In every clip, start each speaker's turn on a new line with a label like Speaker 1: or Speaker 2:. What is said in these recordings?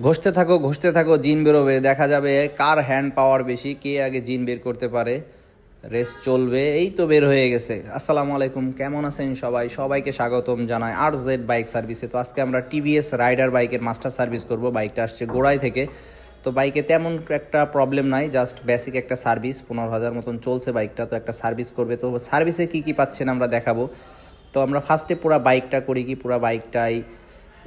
Speaker 1: ঘষতে থাকো ঘষতে থাকো, জিন বেরোবে। দেখা যাবে কার হ্যান্ড পাওয়ার বেশি, কে আগে জিন বের করতে পারে। রেস চলবে, এই তো বের হয়ে গেছে। আসসালামু আলাইকুম, কেমন আছেন সবাই? সবাইকে স্বাগতম জানাই আর জেড বাইক সার্ভিসে। তো আজকে আমরা টিভিএস রাইডার বাইকের মাস্টার সার্ভিস করব। বাইকটা আসছে গোড়াই থেকে। তো বাইকে তেমন একটা প্রবলেম নাই জাস্ট বেসিক একটা সার্ভিস পনেরো হাজার মতন চলছে বাইকটা, তো একটা সার্ভিস করবে। তো সার্ভিসে কী কী পাচ্ছেন আমরা দেখাবো। তো আমরা ফার্স্টে পুরো বাইকটা করি কি? পুরো বাইকটাই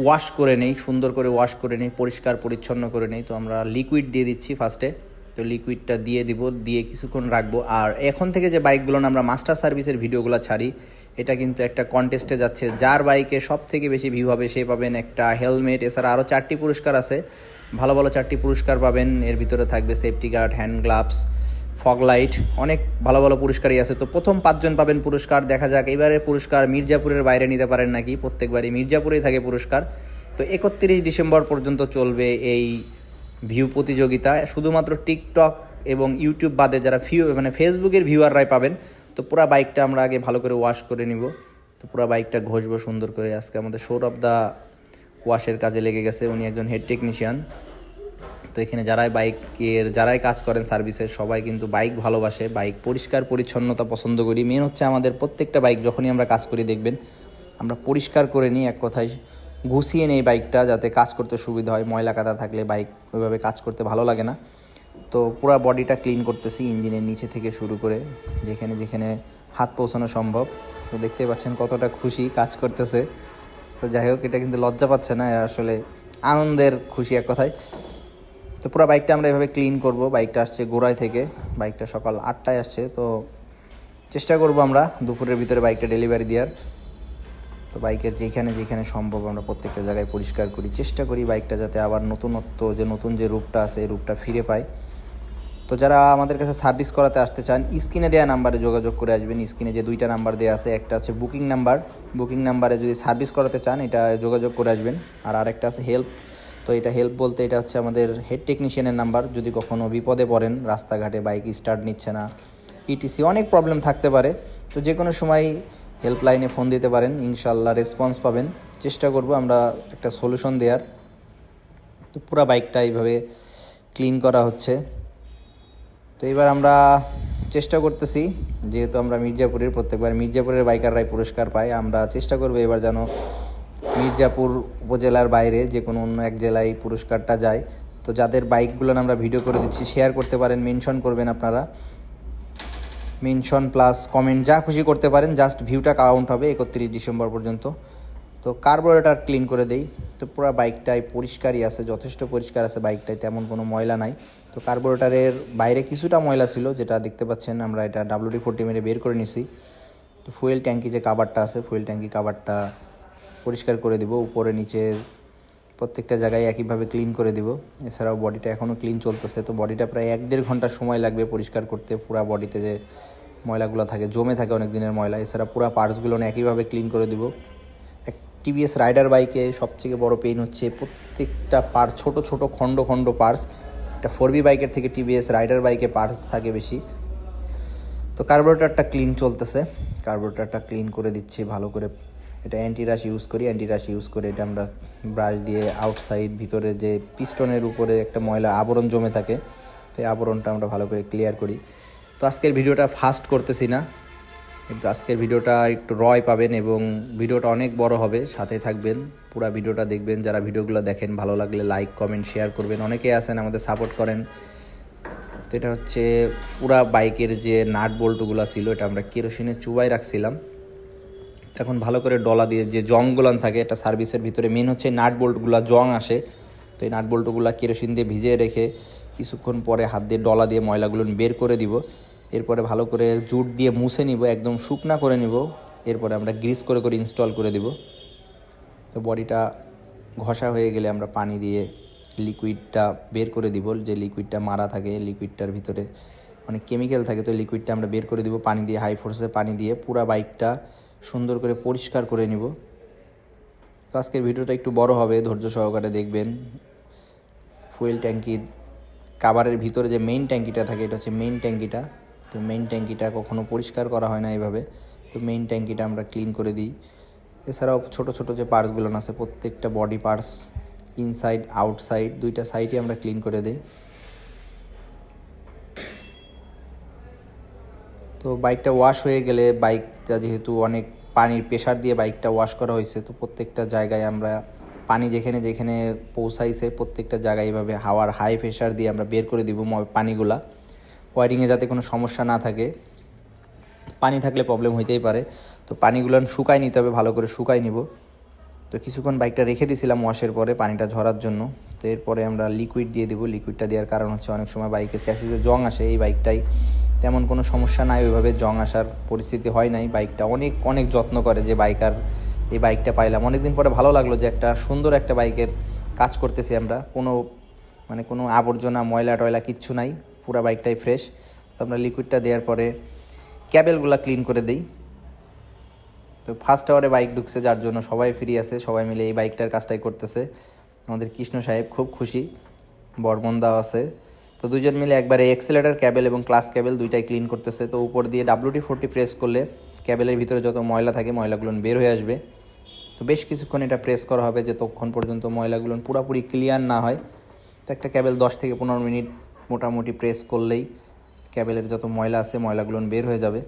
Speaker 1: ওয়াশ করে নেই, সুন্দর করে ওয়াশ করে নেই, পরিষ্কার, পরিচ্ছন্ন করে নেই। তো আমরা লিকুইড দিয়ে দিচ্ছি ফার্স্টে তো লিকুইডটা দিয়ে দিব, দিয়ে কিছুক্ষণ রাখব। আর এখন থেকে যে বাইকগুলো আমরা মাস্টার সার্ভিসের ভিডিওগুলো ছাড়ি, এটা কিন্তু একটা কন্টেস্টে যাচ্ছে। যার বাইকে সব থেকে বেশি ভিউ হবে, সে পাবেন একটা হেলমেট এছাড়া আরও চারটি পুরস্কার আছে। ভালো ভালো চারটি পুরস্কার পাবেন, এর ভিতরে থাকবে safety guard hand gloves fog light, অনেক ভালো ভালো পুরস্কারই আছে। তো প্রথম পাঁচজন পাবেন পুরস্কার, দেখা যাক। এবারে পুরস্কার মির্জাপুরের বাইরে নিতে পারেন নাকি? প্রত্যেকবারই মির্জাপুরেই থাকে পুরস্কার। তো একত্রিশ ডিসেম্বর পর্যন্ত চলবে এই ভিউ প্রতিযোগিতা। শুধুমাত্র টিকটক এবং ইউটিউব বাদে যারা ভিউ মানে ফেসবুকের ভিউয়াররাই পাবেন। তো পুরো বাইকটা আমরা আগে ভালো করে ওয়াশ করে নিব। তো পুরো বাইকটা ঘষবো সুন্দর করে। আজকে আমাদের সৌরভ দা ওয়াশের কাজে লেগে গেছে। উনি একজন হেড টেকনিশিয়ান তো এখানে যারাই বাইকের যারাই কাজ করেন সার্ভিসের সবাই কিন্তু বাইক ভালোবাসে বাইক পরিষ্কার, পরিচ্ছন্নতা পছন্দ করি। মেন হচ্ছে আমাদের প্রত্যেকটা বাইক যখনই আমরা কাজ করি দেখবেন, আমরা পরিষ্কার করে নিই এক কথায়। গুছিয়ে নেই বাইকটা যাতে কাজ করতে সুবিধা হয়, ময়লা কাদা থাকলে বাইক ওইভাবে কাজ করতে ভালো লাগে না। তো পুরো বডিটা ক্লিন করতেছি ইঞ্জিনের নিচে থেকে শুরু করে, যেখানে যেখানে হাত পৌঁছানো সম্ভব। তো দেখতেই পাচ্ছেন কতটা খুশি কাজ করতেছে। তো যাই হোক, এটা কিন্তু লজ্জা পাচ্ছে না, আসলে আনন্দের খুশি এক কথায়। তো পুরো বাইকটা আমরা এভাবে ক্লিন করব। বাইকটা আসছে গোড়ায় থেকে। বাইকটা সকাল আটটায় আসছে। তো চেষ্টা করব আমরা দুপুরের ভিতরে বাইকটা ডেলিভারি দেওয়ার। তো বাইকের যেখানে যেখানে সম্ভব আমরা প্রত্যেকটা জায়গায় পরিষ্কার করি। চেষ্টা করি বাইকটা যাতে আবার নতুনত্ব, যে নতুন যে রূপটা আছে, এই রূপটা ফিরে পায়। তো যারা আমাদের কাছে সার্ভিস করাতে আসতে চান, স্ক্রিনে দেওয়া নাম্বারে যোগাযোগ করে আসবেন। স্ক্রিনে যে দুইটা নাম্বার দেওয়া আছে, একটা আছে বুকিং নাম্বার বুকিং নাম্বারে যদি সার্ভিস করাতে চান, এটা যোগাযোগ করে আসবেন। আর আরেকটা আছে হেল্প তো এটা হেল্প বলতে এটা হচ্ছে আমাদের হেড টেকনিশিয়ানের নাম্বার যদি কখনো বিপদে পড়েন, রাস্তাঘাটে বাইক স্টার্ট নিচ্ছে না ইটিসি অনেক প্রবলেম থাকতে পারে, তো যে কোনো সময় হেল্পলাইনে ফোন দিতে পারেন ইনশাল্লাহ রেসপন্স পাবেন। চেষ্টা করব আমরা একটা সলিউশন দেওয়ার তো পুরো বাইকটা এইভাবে ক্লিন করা হচ্ছে। তো এবার আমরা চেষ্টা করতেছি, যেহেতু আমরা মির্জাপুরের, প্রত্যেকবার মির্জাপুরের বাইকাররাই পুরস্কার পাই আমরা চেষ্টা করব এবার যেন মির্জাপুর উপজেলার বাইরে যে কোনো অন্য এক জেলায় পুরস্কারটা যায়। তো যাদের বাইকগুলো আমরা ভিডিও করে দিচ্ছি শেয়ার করতে পারেন মেনশন করবেন আপনারা। মেনশন প্লাস কমেন্ট যা খুশি করতে পারেন জাস্ট ভিউটা কাউন্ট হবে একত্রিশ ডিসেম্বর পর্যন্ত। তো কার্বোরেটার ক্লিন করে দেই। তো পুরো বাইকটাই পরিষ্কারই আছে, যথেষ্ট পরিষ্কার আছে বাইকটায়, তেমন কোনো ময়লা নাই। তো কার্বোরেটারের বাইরে কিছুটা ময়লা ছিল, যেটা দেখতে পাচ্ছেন আমরা এটা ডাব্লিউডি ফোরটি মেরে বের করে নিছি। তো ফুয়েল ট্যাঙ্কি যে কাভারটা আছে ফুয়েল ট্যাঙ্কি কাভারটা পরিষ্কার করে দিব, উপরে, নিচে প্রত্যেকটা জায়গায় একইভাবে ক্লিন করে দিব। এছাড়াও বডিটা এখনও ক্লিন চলতেছে, তো বডিটা প্রায় এক দেড় ঘণ্টা সময় লাগবে পরিষ্কার করতে। পুরো বডিতে যে ময়লাগুলো থাকে, জমে থাকে অনেক দিনের ময়লা, এছাড়া পুরো পার্টসগুলো একইভাবে ক্লিন করে দিব। এক টিভিএস রাইডার বাইকে সবথেকে বড় পেইন হচ্ছে প্রত্যেকটা পার্টস ছোট ছোট, খণ্ড খণ্ড পার্টস একটা ফোর বি বাইকের থেকে টিভিএস রাইডার বাইকে পার্টস থাকে বেশি। তো কার্বোরেটারটা ক্লিন চলতেছে। কার্বোরেটারটা ক্লিন করে দিচ্ছি, ভালো করে এটা অ্যান্টি রাশ ইউজ করি অ্যান্টি রাশ ইউজ করে এটা আমরা ব্রাশ দিয়ে আউটসাইড ভিতরে যে পিস্টনের উপরে একটা ময়লা আবরণ জমে থাকে তো এই আবরণটা আমরা ভালো করে ক্লিয়ার করি। তো আজকের ভিডিওটা ফাস্ট করতেছি না, কিন্তু আজকের ভিডিওটা একটু রয় পাবেন এবং ভিডিওটা অনেক বড় হবে সাথে থাকবেন। পুরো ভিডিওটা দেখবেন, যারা ভিডিওগুলো দেখেন, ভালো লাগলে লাইক কমেন্ট শেয়ার করবেন। অনেকেই আছেন, আমাদের সাপোর্ট করেন। তো এটা হচ্ছে পুরা বাইকের যে নাট বল্টুগুলো ছিল, এটা আমরা কেরোসিনে চুবাই রাখছিলাম। এখন ভালো করে ডলা দিয়ে যে জংগুলান থাকে, এটা সার্ভিসের ভিতরে মেন হচ্ছে নাট বোল্টগুলো জং আসে। তো এই নাট বোল্টগুলো কেরোসিন দিয়ে ভিজিয়ে রেখে কিছুক্ষণ পরে হাত দিয়ে ডলা দিয়ে ময়লাগুলো বের করে দিব। এরপরে ভালো করে জুট দিয়ে মুছে নিব, একদম শুকনা করে নিব। এরপরে আমরা গ্রিস করে করে ইনস্টল করে দিব। তো বডিটা ঘষা হয়ে গেলে আমরা পানি দিয়ে লিকুইডটা বের করে দিব। যে লিকুইডটা মারা থাকে লিকুইডটার ভিতরে অনেক কেমিক্যাল থাকে, তো লিকুইডটা আমরা বের করে দিব পানি দিয়ে হাই ফোর্সে পানি দিয়ে। পুরো বাইকটা সুন্দর করে পরিষ্কার করে নিব। তো আজকের ভিডিওটা একটু বড় হবে, ধৈর্য সহকারে দেখবেন। ফুয়েল ট্যাঙ্কির কাবারের ভিতরে যে মেইন ট্যাঙ্কিটা থাকে, এটা হচ্ছে মেইন ট্যাঙ্কিটা তো মেইন ট্যাঙ্কিটা কখনো পরিষ্কার করা হয় না এইভাবে তো মেইন ট্যাঙ্কিটা আমরা ক্লিন করে দিই। এছাড়াও ছোট ছোট যে পার্টসগুলো আছে, প্রত্যেকটা বডি পার্টস ইনসাইড আউটসাইড দুইটা সাইডই আমরা ক্লিন করে দিই। তো বাইকটা ওয়াশ হয়ে গেলে বাইকটা যেহেতু অনেক পানির প্রেশার দিয়ে বাইকটা ওয়াশ করা হয়েছে, তো প্রত্যেকটা জায়গায় আমরা পানি যেখানে যেখানে পৌঁছাইছে, প্রত্যেকটা জায়গায় এভাবে হাওয়ার হাই প্রেশার দিয়ে আমরা বের করে দিব পানিগুলা। ওয়ারিংয়ে যাতে কোনো সমস্যা না থাকে। পানি থাকলে প্রবলেম হইতেই পারে। তো পানিগুলো শুকাই নিতে হবে, ভালো করে শুকাই নিব। তো কিছুক্ষণ বাইকটা রেখে দিয়েছিলাম ওয়াশের পরে পানিটা ঝরার জন্য। তো এরপরে আমরা লিকুইড দিয়ে দিব। লিকুইডটা দেওয়ার কারণ হচ্ছে অনেক সময় বাইকে চ্যাসিসে জং আসে এই বাইকটাই তেমন কোনো সমস্যা নাই, ওইভাবে জং আসার পরিস্থিতি হয় নাই। বাইকটা অনেক অনেক যত্ন করে যে বাইকার এই বাইকটা পাইলাম। অনেকদিন পরে ভালো লাগল যে একটা সুন্দর একটা বাইকের কাজ করতেছি আমরা। কোনো মানে কোনো আবর্জনা, ময়লা টয়লা কিচ্ছু নাই। পুরো বাইকটাই ফ্রেশ তো আমরা লিকুইডটা দেওয়ার পরে ক্যাবেলগুলো ক্লিন করে দিই। তো ফার্স্ট আওয়ারে বাইক ঢুকছে, যার জন্য সবাই ফ্রি আছে, সবাই মিলে এই বাইকটার কাজটাই করতেছে। আমাদের কৃষ্ণ সাহেব খুব খুশি, বর্মনদাও আছে। তো দুজন মিলে একবারে এক্সেলেটার ক্যাবেল এবং ক্লাস ক্যাবেল দুইটাই ক্লিন করতেছে। তো উপর দিয়ে ডাব্লুটি ফোরটি প্রেস করলে ক্যাবেলের ভিতরে যত ময়লা থাকে, ময়লাগুলো বের হয়ে আসবে। তো বেশ কিছুক্ষণ এটা প্রেস করা হবে যে তখন পর্যন্ত ময়লাগুলো পুরোপুরি ক্লিয়ার না হয়। তো একটা ক্যাবেল দশ থেকে পনেরো মিনিট মোটামুটি প্রেস করলেই ক্যাবেলের যত ময়লা আছে, ময়লাগুলো বের হয়ে যাবে।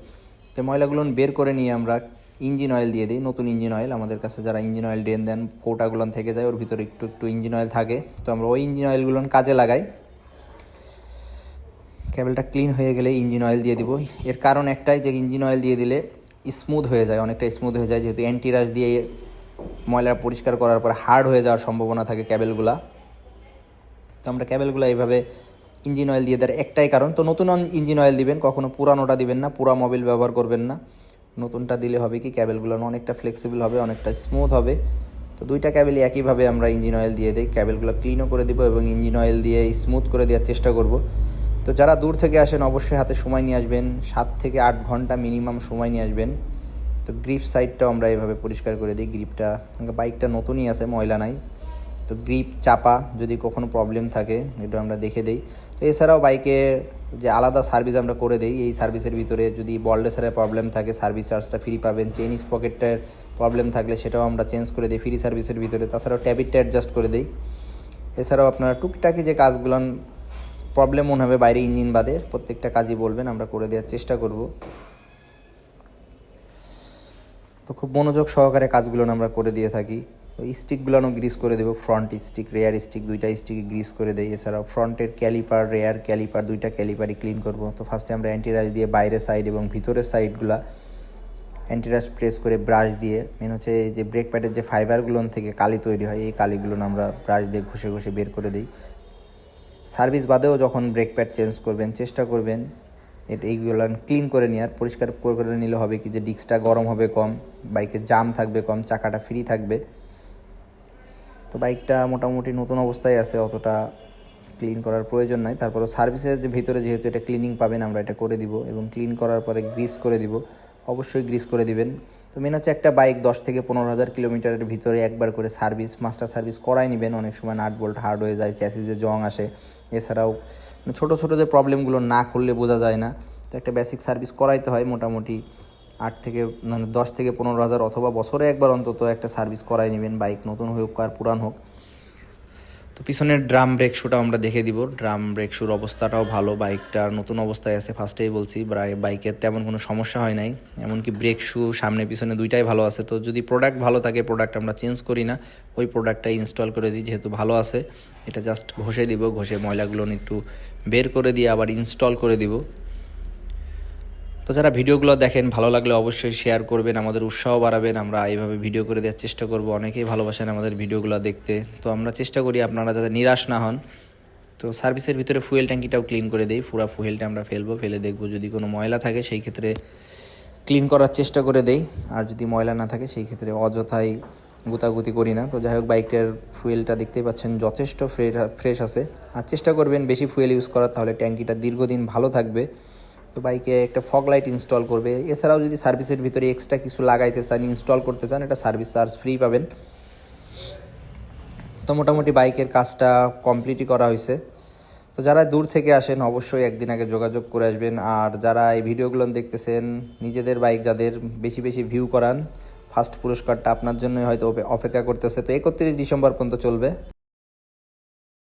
Speaker 1: তো ময়লাগুলো বের করে নিয়ে আমরা ইঞ্জিন অয়েল দিয়ে দিই, নতুন ইঞ্জিন অয়েল আমাদের কাছে যারা ইঞ্জিন অয়েল ডেন দেন কৌটাগুলো থেকে যায়, ওর ভিতরে একটু একটু ইঞ্জিন অয়েল থাকে। তো আমরা ওই ইঞ্জিন অয়েলগুলো কাজে লাগাই। ক্যাবেলটা ক্লিন হয়ে গেলে ইঞ্জিন অয়েল দিয়ে দিব। এর কারণ একটাই যে ইঞ্জিন অয়েল দিয়ে দিলে স্মুথ হয়ে যায়, অনেকটা স্মুথ হয়ে যায়। যেহেতু অ্যান্টিরাস দিয়ে ময়লা পরিষ্কার করার পর হার্ড হয়ে যাওয়ার সম্ভাবনা থাকে ক্যাবেলগুলা তো আমরা ক্যাবেলগুলো এইভাবে ইঞ্জিন অয়েল দিয়ে দেওয়ার একটাই কারণ। তো নতুন ইঞ্জিন অয়েল দিবেন, কখনো পুরানোটা দিবেন না, পুরা মোবিল ব্যবহার করবেন না। নতুনটা দিলে হবে কি? ক্যাবেলগুলো অনেকটা ফ্লেক্সিবল হবে, অনেকটা স্মুথ হবে। তো দুইটা ক্যাবেলই একইভাবে আমরা ইঞ্জিন অয়েল দিয়ে দিই। ক্যাবেলগুলো ক্লিনও করে দিব এবং ইঞ্জিন অয়েল দিয়ে স্মুথ করে দেওয়ার চেষ্টা করব। তো যারা দূর থেকে আসেন, অবশ্যই হাতে সময় নিয়ে আসবেন। সাত থেকে আট ঘণ্টা মিনিমাম সময় নিয়ে আসবেন। তো গ্রিপ সাইডটাও আমরা এভাবে পরিষ্কার করে দিই গ্রিপটা বাইকটা নতুনই আছে, ময়লা নাই। তো গ্রিপ চাপা, যদি কখনো প্রবলেম থাকে, এটা আমরা দেখে দেই। তো এছাড়াও বাইকে যে আলাদা সার্ভিস আমরা করে দেই, এই সার্ভিসের ভিতরে যদি বলডেসারের প্রবলেম থাকে সার্ভিস চার্জটা ফ্রি পাবেন চেন পকেটের প্রবলেম থাকলে সেটাও আমরা চেঞ্জ করে দিই ফ্রি সার্ভিসের ভিতরে। তাছাড়াও ট্যাবিটটা অ্যাডজাস্ট করে দিই। এছাড়াও আপনারা টুকটাকি যে কাজগুলো প্রবলেম মনে হবে বাইরে ইঞ্জিন বাদে, প্রত্যেকটা কাজই বলবেন, আমরা করে দেওয়ার চেষ্টা করব। তো খুব মনোযোগ সহকারে কাজগুলো আমরা করে দিয়ে থাকি। ওই স্টিকগুলোও গ্রিস করে দেবো ফ্রন্ট স্টিক রেয়ার স্টিক দুইটা স্টিক গ্রিস করে দেই। এছাড়াও ফ্রন্টের ক্যালিপার রেয়ার ক্যালিপার দুইটা ক্যালিপারই ক্লিন করব। তো ফার্স্টে আমরা অ্যান্টিরাস দিয়ে বাইরের সাইড এবং ভিতরের সাইডগুলা অ্যান্টিরাস প্রেস করে ব্রাশ দিয়ে মেন হচ্ছে যে ব্রেক প্যাডের যে ফাইবারগুলো থেকে কালি তৈরি হয়, এই কালিগুলো আমরা ব্রাশ দিয়ে ঘষে ঘষে বের করে দিই। সার্ভিস বাদেও যখন ব্রেক প্যাড চেঞ্জ করবেন, চেষ্টা করবেন এটা এইগুলো ক্লিন করে নেওয়ার। পরিষ্কার করে নিলে হবে কি যে ডিস্কটা গরম হবে কম বাইকের জাম থাকবে কম, চাকাটা ফ্রি থাকবে। তো বাইকটা মোটামুটি নতুন অবস্থায় আছে, অতটা ক্লিন করার প্রয়োজন নাই। তারপরে সার্ভিসের যে ভিতরে যেহেতু এটা ক্লিনিং পাবেন, আমরা এটা করে দিব এবং ক্লিন করার পরে গ্রিস করে দিব, অবশ্যই গ্রিস করে দিবেন। তো মেন হচ্ছে একটা বাইক দশ থেকে পনেরো হাজার কিলোমিটারের ভিতরে একবার করে সার্ভিস মাস্টার সার্ভিস করাই নেবেন। অনেক সময় নাট বোল্ট হার্ড হয়ে যায় চ্যাসিসে জং আসে। এছাড়াও ছোটো ছোটো যে প্রবলেমগুলো না খুললে বোঝা যায় না। তো একটা বেসিক সার্ভিস করাইতে হয় মোটামুটি। আট থেকে মানে দশ থেকে পনেরো হাজার অথবা বছরে একবার অন্তত একটা সার্ভিস করাই নেবেন, বাইক নতুন হোক আর পুরান হোক। তো পিছনের ড্রাম ব্রেক শুটা আমরা দেখে দিব। ড্রাম ব্রেক শুর অবস্থাটাও ভালো, বাইকটা নতুন অবস্থায় আছে, ফার্স্টেই বলছি বাইকের তেমন কোনো সমস্যা হয় নাই। এমনকি ব্রেক শু সামনে পিছনে দুইটাই ভালো আছে। তো যদি প্রোডাক্ট ভালো থাকে প্রোডাক্ট আমরা চেঞ্জ করি না, ওই প্রোডাক্টটাই ইনস্টল করে দিই, যেহেতু ভালো আছে। এটা জাস্ট ঘষে দিব, ঘষে ময়লাগুলো একটু বের করে দিয়ে আবার ইনস্টল করে দিব। তো যারা ভিডিওগুলো দেখেন, ভালো লাগলে অবশ্যই শেয়ার করবেন, আমাদের উৎসাহ বাড়াবেন। আমরা এইভাবে ভিডিও করে দেওয়ার চেষ্টা করব। অনেকেই ভালোবাসেন আমাদের ভিডিওগুলো দেখতে। তো আমরা চেষ্টা করি আপনারা যাতে নিরাশ না হন। তো সার্ভিসের ভিতরে ফুয়েল ট্যাঙ্কিটাও ক্লিন করে দেই। পুরো ফুয়েলটা আমরা ফেলব, ফেলে দেখব। যদি কোনো ময়লা থাকে, সেই ক্ষেত্রে ক্লিন করার চেষ্টা করে দেই। আর যদি ময়লা না থাকে, সেই ক্ষেত্রে অযথাই গুতাগুতি করি না। তো যাই হোক, বাইকটার ফুয়েলটা দেখতেই পাচ্ছেন, যথেষ্ট ফ্রেশ আছে। আর চেষ্টা করবেন, বেশি ফুয়েল ইউজ করার, তাহলে ট্যাঙ্কিটা দীর্ঘদিন ভালো থাকবে। তো বাইকে একটা ফগ লাইট ইনস্টল করবে। এছাড়াও যদি সার্ভিসের ভিতরে এক্সট্রা কিছু লাগাইতে চান, ইনস্টল করতে চান, এটা সার্ভিস চার্জ ফ্রি পাবেন। তো মোটামুটি বাইকের কাজটা কমপ্লিটই করা হয়েছে। তো যারা দূর থেকে আসেন, অবশ্যই একদিন আগে যোগাযোগ করে আসবেন। আর যারা এই ভিডিওগুলো দেখতেছেন, নিজেদের বাইক যাদের বেশি বেশি ভিউ করান ফার্স্ট পুরস্কারটা আপনার জন্যই হয়তো অপে- অপেক্ষা করতেছে। তো একত্রিশ ডিসেম্বর পর্যন্ত চলবে।